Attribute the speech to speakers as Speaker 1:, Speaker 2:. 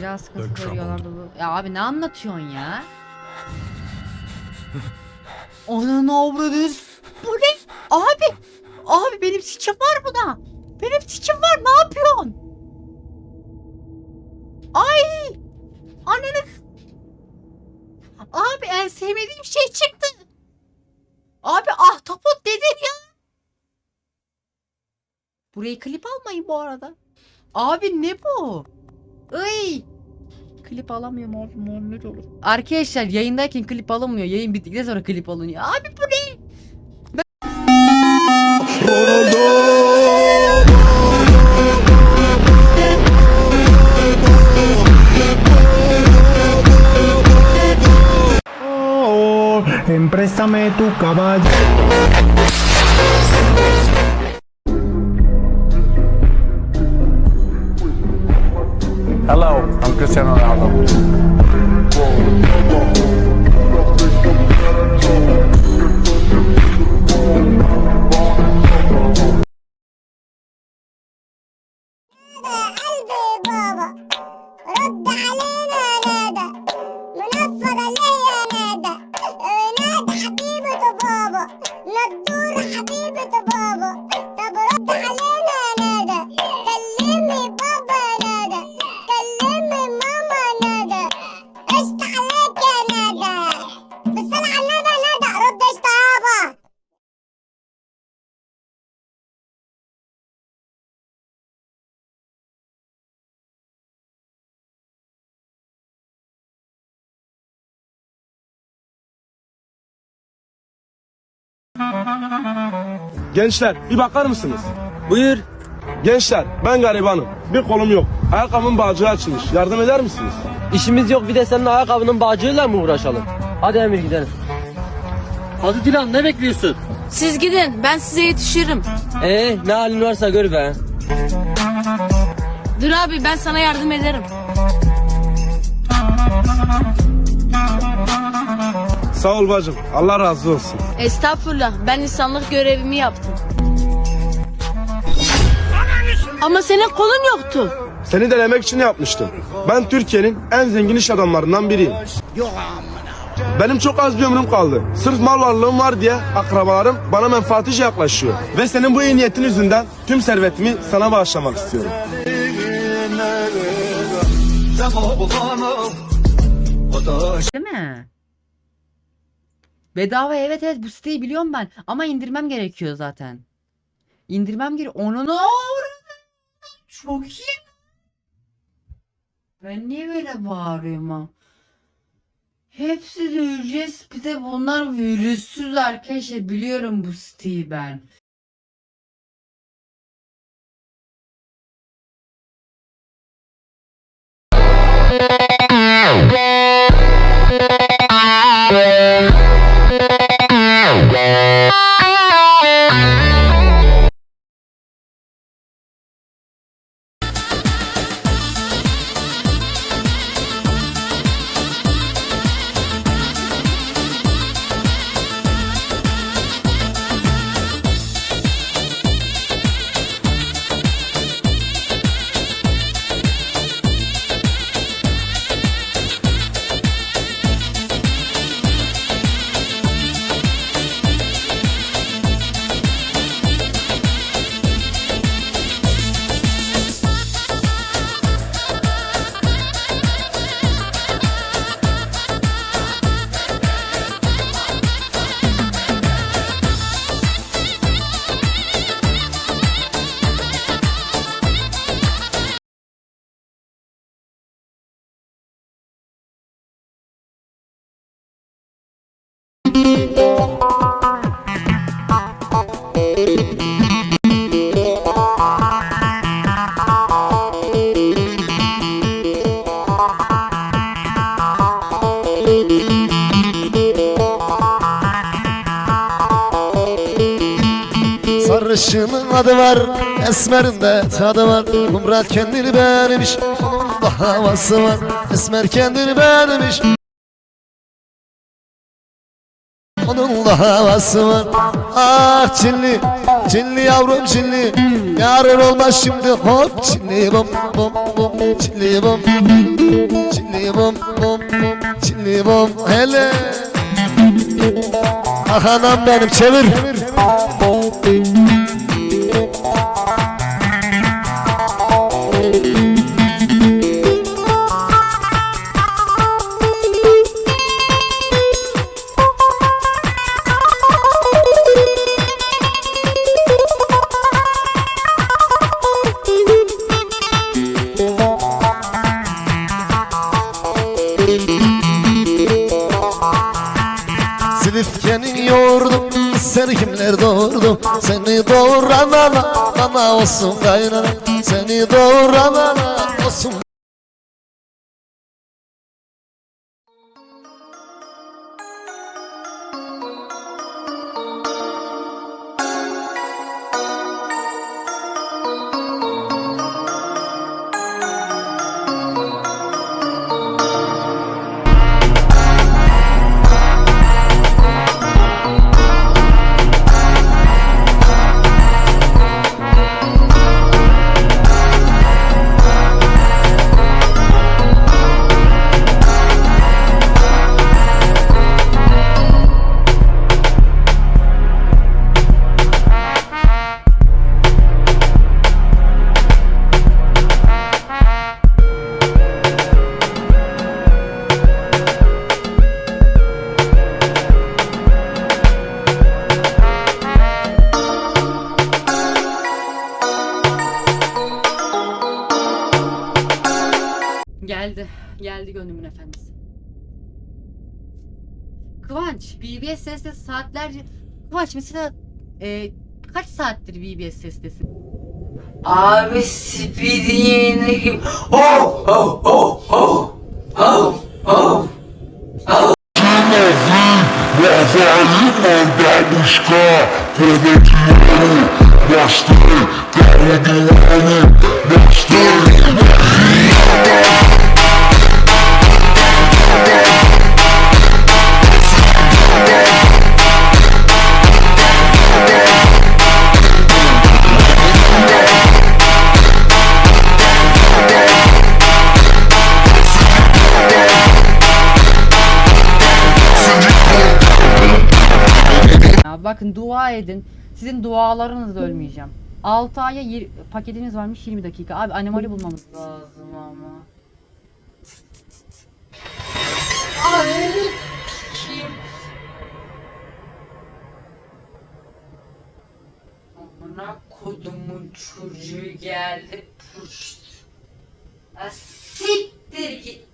Speaker 1: Zira sıkıntı görüyorlar dolu. Ya abi ne anlatıyorsun ya? Ananı avradız. Bu ne? Abi. Abi benim sikim var buna. Benim sikim var ne yapıyorsun? Ay. Ananı. Abi en sevmediğim şey çıktı. Abi ahtapot dedin ya. Burayı klip almayın bu arada. Abi ne bu? Ay. Klip alamıyorum abi Muhammed olur. Arkadaşlar yayındayken klip alınmıyor. Yayın bittikten sonra klip alınıyor. Abi bu ne?
Speaker 2: Oh, empréstame tu caballo.
Speaker 3: turn around
Speaker 4: Gençler bir bakar mısınız?
Speaker 5: Buyur.
Speaker 4: Gençler ben garibanım. Bir kolum yok. Ayakkabımın bağcığı açılmış. Yardım eder misiniz?
Speaker 5: İşimiz yok bir de senin ayakkabının bağcığıyla mı uğraşalım? Hadi Emir gidelim. Hadi Dilan ne bekliyorsun?
Speaker 6: Siz gidin ben size yetişirim.
Speaker 5: Ee ne halin varsa gör be.
Speaker 6: Dur abi ben sana yardım ederim.
Speaker 4: Sağ ol bacım. Allah razı olsun.
Speaker 6: Estağfurullah ben insanlık görevimi yaptım. Ama senin kolun yoktu.
Speaker 4: Seni denemek için yapmıştım. Ben Türkiye'nin en zengin iş adamlarından biriyim. Benim çok az bir ömrüm kaldı. Sırf mal varlığım var diye akrabalarım bana menfaatice yaklaşıyor. Ve senin bu iyi niyetin yüzünden tüm servetimi sana bağışlamak istiyorum.
Speaker 1: Değil mi? Bedava evet evet bu siteyi biliyorum ben. Ama indirmem gerekiyor zaten. İndirmem gerekiyor. Onun Çok iyi. Ben niye böyle bağırıyorum ha? Hepsi de ücretsiz. Bir de bunlar virüssüz arkadaşlar. Biliyorum bu siteyi ben.
Speaker 7: Sarışının adı var, esmerin de tadı var. Murat kendini beğenmiş, onun da havası var. Esmer kendini beğenmiş Onun da havası var. Ah Çinli Çinli yavrum Çinli Yarın olmaz şimdi hop Çinli bom bom bom Çinli bom Çinli bom bom Çinli bom hele. Ah anam benim çevir. Silifke'nin Seni doğuran ana Ana olsun kaynana Seni doğuran ana olsun
Speaker 1: efendisi. Kıvanç, BBS sesle saatlerce... Kıvanç mesela e, kaç saattir BBS sestesin? Abi speedini... Oh, oh, oh, oh, oh, oh. Ya bakın dua edin. Sizin dualarınızla ölmeyeceğim. 6 aya yir- paketiniz varmış 20 dakika. Abi anomali bulmamız lazım ama. Ay. Amına kodumun çocuğu geldi puşt. Siktir git.